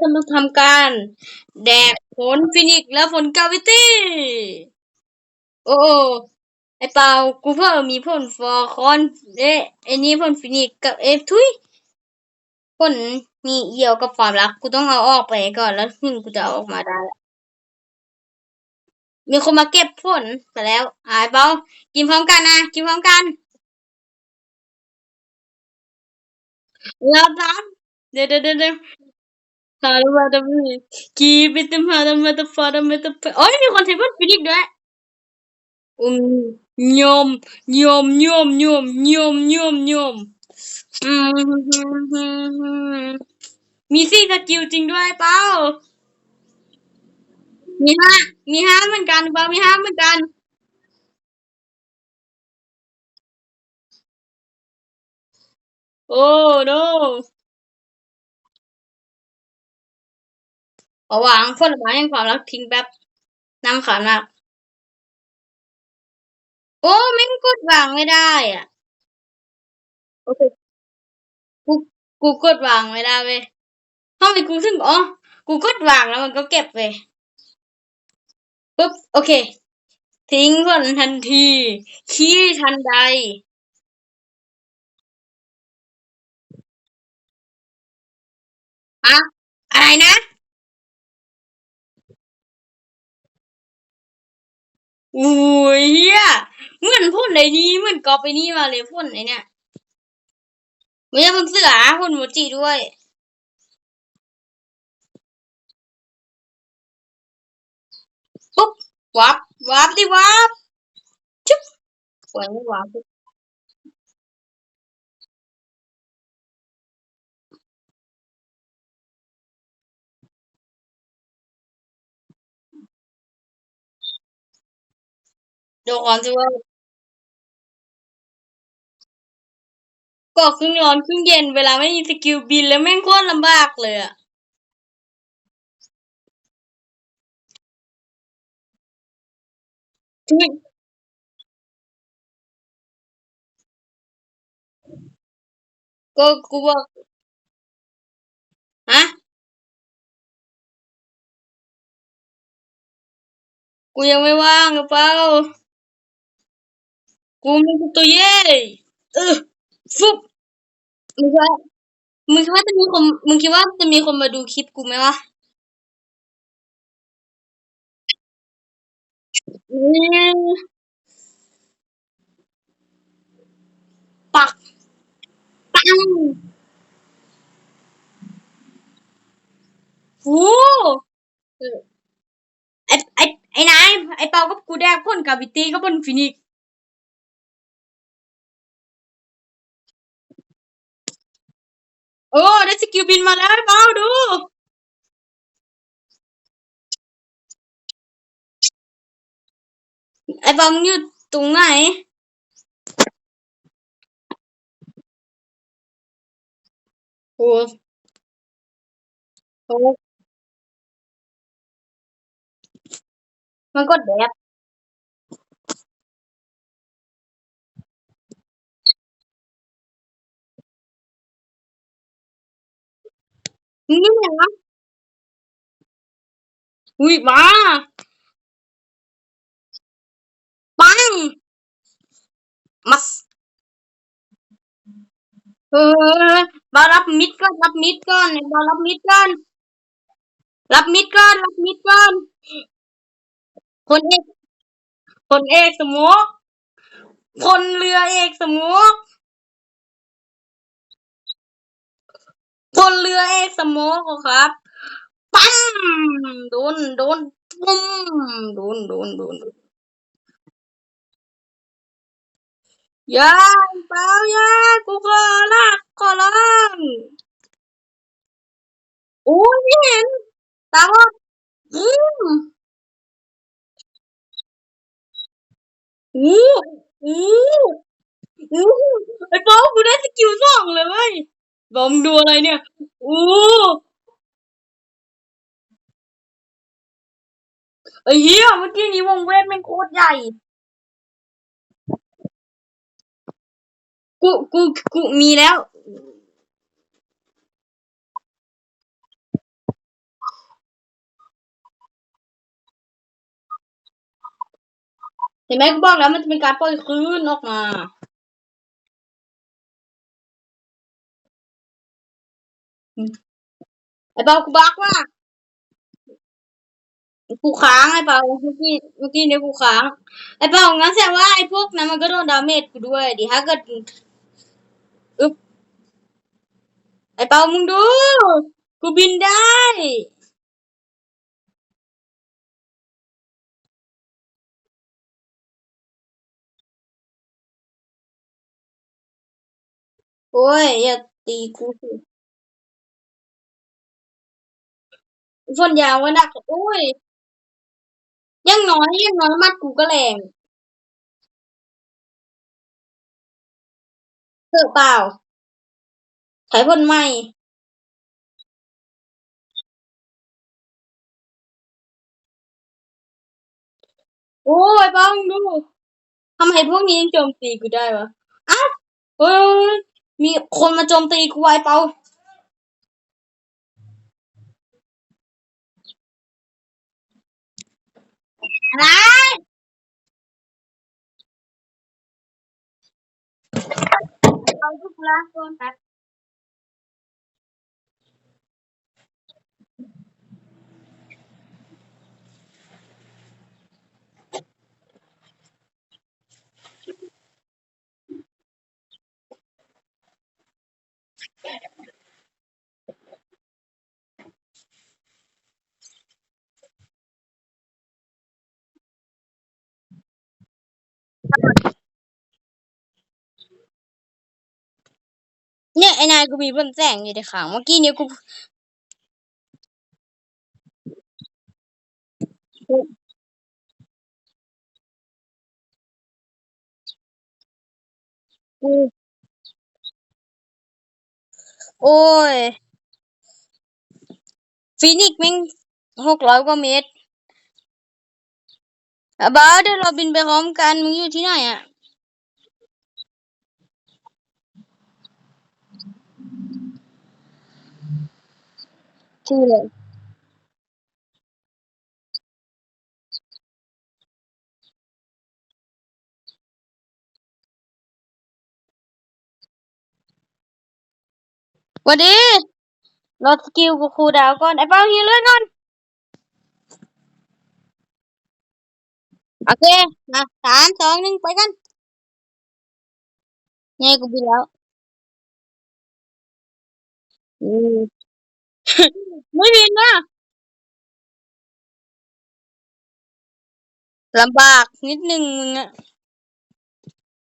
จะมาทำการแดกผลฟินิกและผลกาวิตี้ โอ้ไอเปากูเพิ่มมีผลฟอร์คอนเอ๊ะไอนี้ผลฟินิกกับเอฟทุยผลมีเอี่ยวกับความรักกูต้องเอาออกไปก่อนแล้วถึงกูจะเอาออกมาได้ มีคนมาเก็บผลไปแล้วอายเปากินพร้อมกันนะกินพร้อมกันแล้วครับเดี๋ยวเดี๋ยวเดี๋ยว ฮาร์วาร์ดมีกีบิตมฮาร์มาตฟาร์มาตโอ้ยมีคนใช้ผลฟินิกด้วยอืมยมยมยมยมยมยมยมมมีสี่สกิลจริงด้วยเปล่ามีห้ามีห้าเหมือนกันเปล่ามีห้าเหมือนกันโอ้ no ขอวางผลไม้แห่งความรักทิ้งแป๊บนำขามากโอ้แม่กดวางไม่ได้อะโอเคกูกูกดวางไม่ได้เว้ยทำไมกูถึงอ๋อกูกดวางแล้วมันก็เก็บเว้ยปุ๊บโอเค ทิ้งผลทันที ขี้ทันใดอะอะไรนะ อุ้ยเฮียเหมือนพ่นไอ้นี้เหมือนกอบไปนี่มาเลยพ่นไอ้เนี่ยไม่ใช่พ่นเสือพ่นโมจิด้วยปุ๊บวับวับดิวับชุบสวยไม่วับ ดี๋ยวก่อนสิว่า ก็ครึ่งร้อนครึ่งเย็นเวลาไม่มีสกิลบินแล้วแม่งโคตรลำบากเลยอะก็กูบอกฮะกูยังไม่ว่างหรือเปล่า กูมีตัวเย่เออฟุบมึงว่ามึงคิดว่าจะมีคนมึงคิดว่าจะมีคนมาดูคลิปกูไหมวะเนี่ยปักปังโอ้เออไอไอไอ้นายไอเปากับกูแดกพ่นกาวิตี้ก็พ่นฟินิก โอ้ได้สกิลบินมาแล้วไอ้เปาดู ไอ้เปามึงอยู่ตรงไหน โอ้โหมันก็แดด นี่ไงวะอุ้ยมาปังมัสเออมารับมิดก่อนรับมิดก่อนมารับมิดก่อนรับมิดก่อนรับมิดก่อนคนเอกคนเอกสมุกคนเรือเอกสมุก คนเรือเอกสมกครับปั๊มโดนโดนปุ้มโดนโดนโดนย่าเปล่าอย่ากูขอละขอร้องโอ้ยไม่เห็นตาบอดอืมอู้อู้อู้ไอ้ป๊อปกูได้สกิลสองเลยเว้ย บอมดูอะไรเนี่ย อู้ไอ้เหี้ยเมื่อกี้นี้วงเวทแม่งโคตรใหญ่ กู กู กูมีแล้ว เห็นไหมกูบอกแล้วมันจะเป็นการปล่อยคืนออกมา ไอ้เปากูบักว่ะกูค้างไอ้เปาเมื่อกี้เมื่อกี้เนี่ยกูค้างไอ้เปางั้นแสดงว่าไอ้พวกนั้นมันก็โดนดาเมจกูด้วยดิถ้าเกิดอึ๊บไอ้เปามึงดู กูบินได้โอ้ยอย่าตีกูสิ ส่วนยาวว่านักโอ้ยยังน้อยยังน้อยมัดกูก็แรงเถอเปล่าไถพ่นไหมโอ้ยเปามึงดูทำไมพวกนี้ยังโจมตีกูได้วะอ้าวเฮ้ยมีคนมาโจมตีกูไว้เปล้า นก่อนแป๊ ไอ้นายกูมีบนแสงอยู่ในขางเมื่อกี้นี่ยกูกูโอ้ยฟีนิกซ์แม่งหกร้อยกว่าเมตรอะบ้าเดี๋ยวเราบินไปพร้อมกันมึงอยู่ที่ไหนอะ ชื่อเลยวันดีรอสกิลกูครูดาวก่อน ไอ้เป้าฮิวเลือดก่อน โอเค มาสามสองหนึ่งไปกันเนี่ยกูบินแล้ว อืม ไม่บินนะลำบากนิดนึงมึงอะ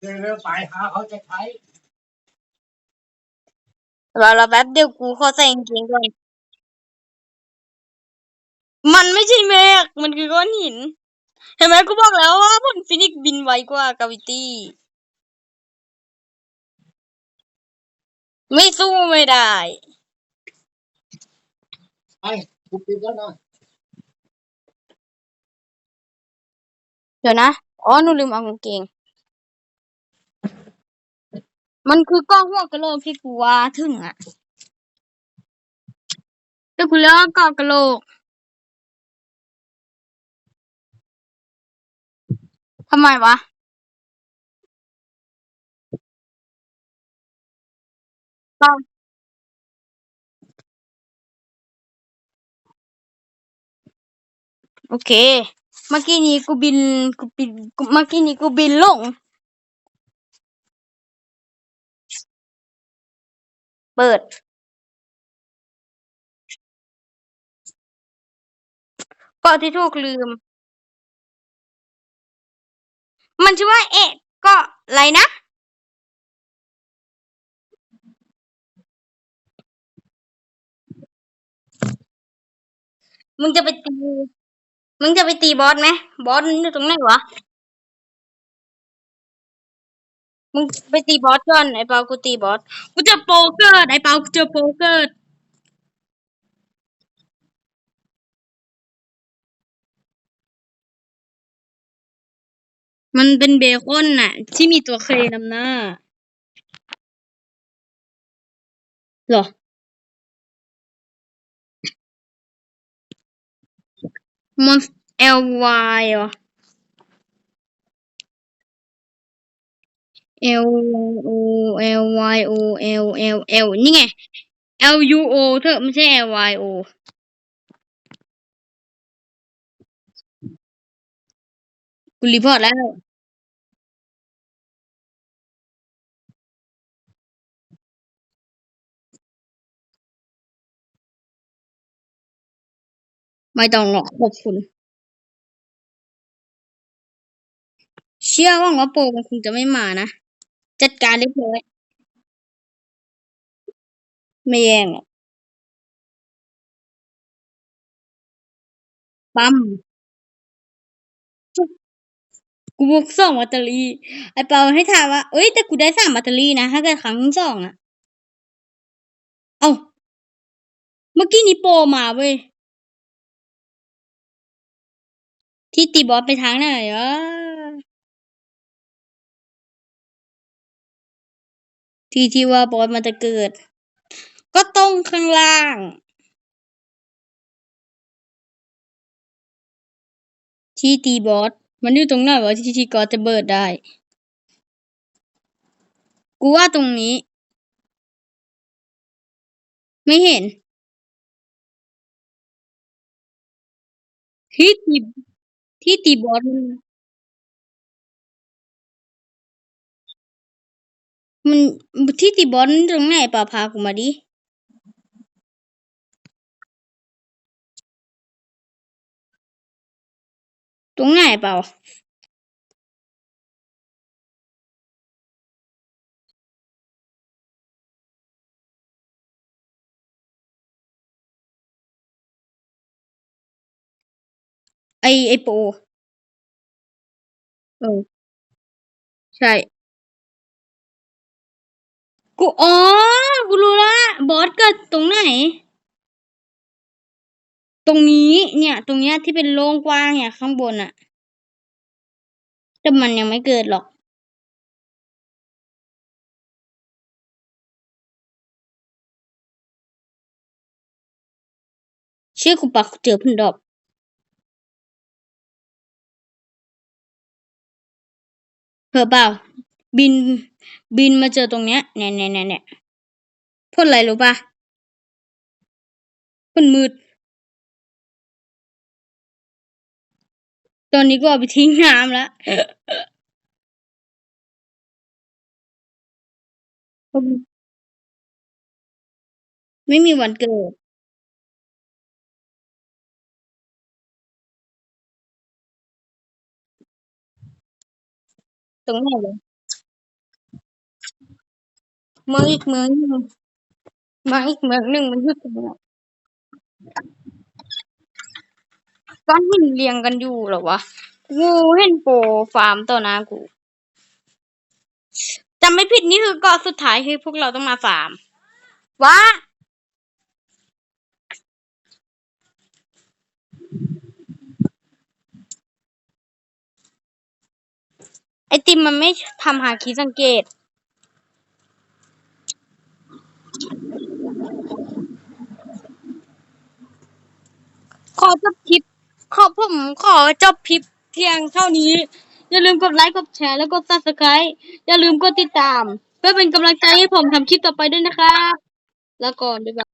เร็วๆไปหาเขาจะใช้รอเราแป๊บเดียวกูขอใส่กางเกงก่อนมันไม่ใช่เมฆมันคือก้อนหิน เห็นไหมกูบอกแล้วว่าผลฟินิกซ์บินไวกว่ากาวิตี้ ไม่สู้ไม่ได้ ไปกูปิดแล้วนะเดี๋ยวนะ อ๋อหนูลืมเอากางเกง มันคือกล้องหัวกะโหลกที่กูว่าถึงอะแต่กูเรียกว่ากล้องกะโหลกทำไมวะกล้อง โอเค เมื่อกี้นี้กูบินกูบินเมื่อกี้นี้กูบินลง เปิดเปิดที่ถูกลืม มันชื่อว่าเอะก็อะไรนะมึงจะไปตี มึงจะไปตีบอสไหมบอสมันอยู่ตรงไหนวะ มึงไปตีบอสก่อนไอ้เปากูตีบอส กูเจะโปเกิดไอ้เปากูเจอโปเกิดมันเป็นเบคอนน่ะ ที่มีตัวเคนำหน้าเหรอ มอนเอลวายเหรอเอลโอเอลวายโอเอลเอลเอลนี่ไงเอลยูโอเธอไม่ใช่เอลวายโอกูรีพอร์ตแล้ว ไม่ต้องหรอกขอบคุณ เชื่อว่าว่าโปมันคงจะไม่มานะ จัดการเรียบร้อย ไม่แย่งหรอกปั๊มกูบวกสองแบตเตอรี่ ไอเปาให้ถามว่า เอ้ย แต่กูได้สามแบตเตอรี่นะ ถ้าเกิดครั้งที่สองอะเอ้าเมื่อกี้นี้โปรมาเว้ย ที่ตีบอสไปทางไหนอะที่ที่ว่าบอสมันจะเกิด ก็ตรงข้างล่าง ที่ตีบอสมันอยู่ตรงไหนวะที่ที่กอสจะเบิดได้ กูว่าตรงนี้ ไม่เห็นที่ตี ที่ตีบอสมันมันที่ตีบอสมันตรงไหนป่าพากูมาดิ ตรงไหนเปล่า ไอ ไอโปรเออ ใช่ กูอ๋อ กูรู้ละ บอสเกิดตรงไหน ตรงนี้เนี่ย ตรงเนี้ยที่เป็นโล่งกว้างเนี่ยข้างบนอะแต่มันยังไม่เกิดหรอก เชื่อกูปะเจอพึ่งดอก เผลอเปล่า บิน บินมาเจอตรงเนี้ยเนี่ยเนี่ยเนี่ยเนี่ยพ่นอะไรรู้ปะพ่นมืด ตอนนี้ก็เอาไปทิ้งน้ำแล้วไม่มีวันเกิด รงไหนเลยเมืองอีกเมืองหนึ่งมาอีกเมืองหนึ่งมันอยู่ตรงไหนก้อนหินเรียงกันอยู่เหรอวะ กูเห็นโปรฟาร์มต่อหน้ากูจำไม่ผิดนี่คือเกาะสุดท้ายที่พวกเราต้องมาฟาร์มว้า ไอติมมันไม่ทำหาคีสังเกต ขอจบคลิป ขอผมขอจบคลิปเพียงเท่านี้ อย่าลืมกดไลค์ กดแชร์ แล้วกด subscribe อย่าลืมกดติดตาม เพื่อเป็นกำลังใจให้ผมทำคลิปต่อไปด้วยนะครับ แล้วก่อนบ๊ายบาย